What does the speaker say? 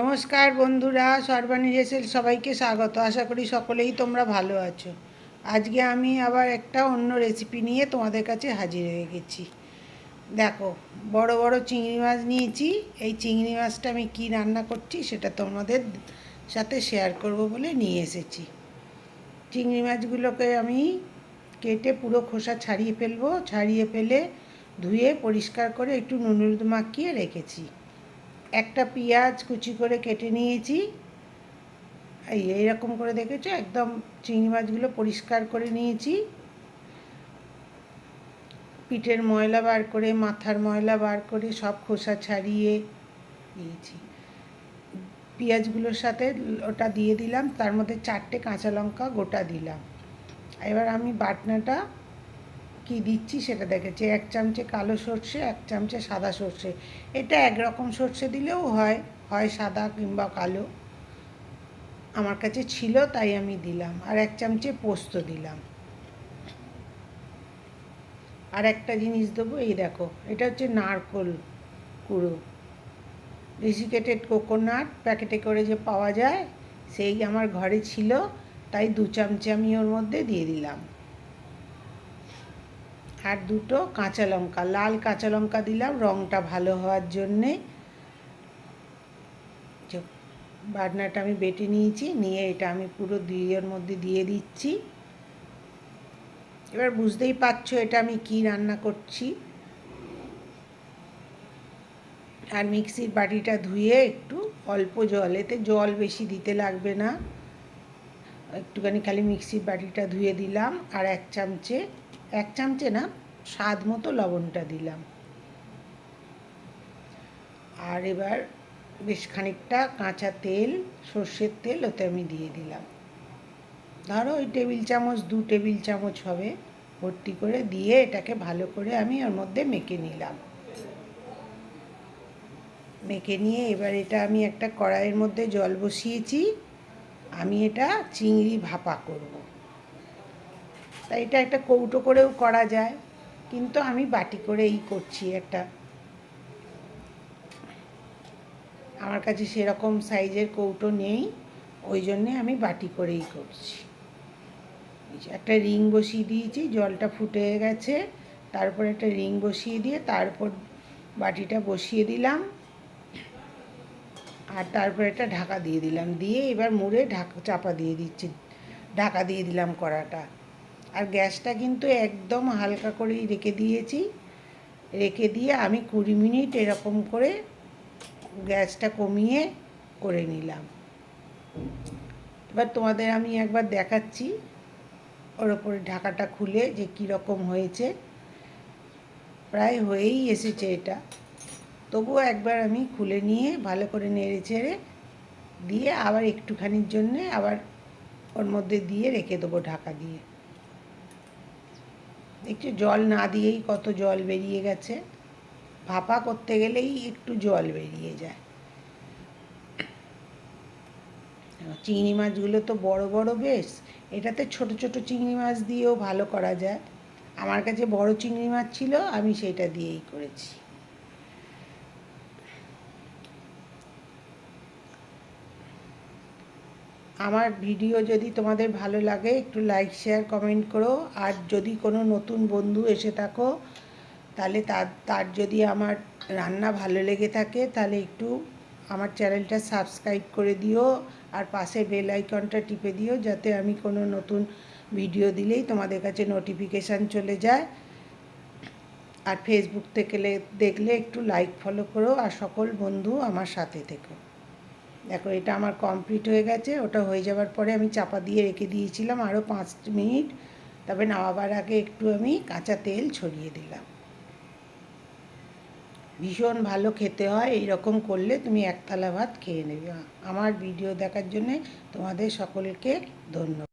নমস্কার বন্ধুরা সর্বাণী রেসেল সবাইকে স্বাগত। আশা করি সকলেই তোমরা ভালো আছো। আজকে আমি আবার একটা অন্য রেসিপি নিয়ে তোমাদের কাছে হাজির হয়ে গেছি। দেখো, বড় বড় চিংড়ি মাছ নিয়েছি। এই চিংড়ি মাছটা আমি কি রান্না করছি সেটা তোমাদের সাথে শেয়ার করব বলে নিয়ে এসেছি। চিংড়ি মাছগুলোকে আমি কেটে পুরো খোসা ছাড়িয়ে ফেলব। ছাড়িয়ে ফেলে ধুয়ে পরিষ্কার করে একটু নুন মাখিয়ে রেখেছি। একটা পেঁয়াজ কুচি করে কেটে নিয়েছি। এই এইরকম করে দেখেছ? একদম চিংড়ি মাছগুলো পরিষ্কার করে নিয়েছি। পিঠের ময়লা বার করে, মাথার ময়লা বার করে, সব খোসা ছাড়িয়ে নিয়েছি পেঁয়াজগুলোর সাথে ওটা দিয়ে দিলাম, তার মধ্যে চারটে কাঁচা লঙ্কা গোটা দিলাম। এবার আমি বাটনাটা কি দিচ্ছি সেটা দেখেছি। এক চামচে কালো সর্ষে, এক চামচে সাদা সর্ষে। এটা একরকম সর্ষে দিলেও হয় হয় সাদা কিংবা কালো। আমার কাছে ছিল, তাই আমি দিলাম। আর এক চামচে পোস্ত দিলাম। আর একটা জিনিস দেবো, এই দেখো, এটা হচ্ছে নারকোল কুড়ো। ডেসিকেটেড কোকোনাট, প্যাকেটে করে যে পাওয়া যায়, সেই আমার ঘরে ছিল, তাই দু চামচে আমি ওর মধ্যে দিয়ে দিলাম। আর দুটো কাঁচা লঙ্কা, লাল কাঁচা লঙ্কা দিলাম রঙটা ভালো হওয়ার জন্যে। বাটনাটা আমি বেটে নিয়েছি, নিয়ে এটা আমি পুরো দুইয়ের মধ্যে দিয়ে দিচ্ছি। এবার বুঝতেই পারছ এটা আমি কি রান্না করছি। আর মিক্সির বাটিটা ধুয়ে একটু অল্প জল, এতে জল বেশি দিতে লাগবে না। একটুখানি খালি মিক্সির বাটিটা ধুয়ে দিলাম, আর এক চামচে এক চামচে না স্বাদ মতো লবণটা দিলাম। আর এবার বেশ খানিকটা কাঁচা তেল, সর্ষের তেল ওতে আমি দিয়ে দিলাম। ধরো ওই টেবিল চামচ, দু টেবিল চামচ হবে। ভর্তি করে দিয়ে এটাকে ভালো করে আমি ওর মধ্যে মেখে নিলাম। মেখে নিয়ে এবার এটা আমি একটা কড়াইয়ের মধ্যে জল বসিয়েছি। আমি এটা চিংড়ি ভাপা করব। তাই এটা একটা কৌটো করেও করা যায়, কিন্তু আমি বাটি করেই করছি একটা। আমার কাছে সেরকম সাইজের কৌটো নেই, ওই জন্যে আমি বাটি করেই করছি। একটা রিং বসিয়ে দিয়েছি, জলটা ফুটে গেছে, তারপর একটা রিং বসিয়ে দিয়ে তারপর বাটিটা বসিয়ে দিলাম। আর তারপর একটা ঢাকা দিয়ে দিলাম, দিয়ে এবার মুড়ে ঢাকা, চাপা দিয়ে দিচ্ছি, ঢাকা দিয়ে দিলাম কড়াটা। আর গ্যাসটা কিন্তু একদম হালকা করেই রেখে দিয়েছি। রেখে দিয়ে আমি কুড়ি মিনিট এরকম করে গ্যাসটা কমিয়ে করে নিলাম। এবার তোমাদের আমি একবার দেখাচ্ছি ওর ওপরে ঢাকাটা খুলে যে কীরকম হয়েছে। প্রায় হয়েই এসেছে এটা। তবুও একবার আমি খুলে নিয়ে ভালো করে নেড়ে চেড়ে দিয়ে আবার একটুখানির জন্যে আবার ওর মধ্যে দিয়ে রেখে দেবো ঢাকা দিয়ে। দেখছি জল না দিয়েই কত জল বেরিয়ে গেছে। ভাপা করতে গেলেই একটু জল বেরিয়ে যায়। চিংড়ি মাছগুলো তো বড় বড় বেশ। এটাতে ছোট ছোট চিংড়ি মাছ দিয়েও ভালো করা যায়। আমার কাছে বড় চিংড়ি মাছ ছিল, আমি সেটা দিয়েই করেছি। আমার ভিডিও যদি তোমাদের ভালো লাগে, একটু লাইক শেয়ার কমেন্ট করো। আর যদি কোনো নতুন বন্ধু এসে থাকো, তাহলে তার তার যদি আমার রান্না ভালো লেগে থাকে, তাহলে একটু আমার চ্যানেলটা সাবস্ক্রাইব করে দিও আর পাশে বেল আইকনটা টিপে দিও, যাতে আমি কোনো নতুন ভিডিও দিলেই তোমাদের কাছে নোটিফিকেশান চলে যায়। আর ফেসবুক থেকে দেখলে একটু লাইক ফলো করো। আর সকল বন্ধু আমার সাথে থেকো। দেখো, এটা আমার কমপ্লিট হয়ে গেছে। ওটা হয়ে যাওয়ার পরে আমি চাপা দিয়ে রেখে দিয়েছিলাম আরও পাঁচ মিনিট। তবে নামাবার আগে একটু আমি কাঁচা তেল ছড়িয়ে দিলাম। ভীষণ ভালো খেতে হয় এই রকম করলে তুমি একতলা ভাত খেয়ে নেবে। আমার ভিডিও দেখার জন্যে তোমাদের সকলকে ধন্যবাদ।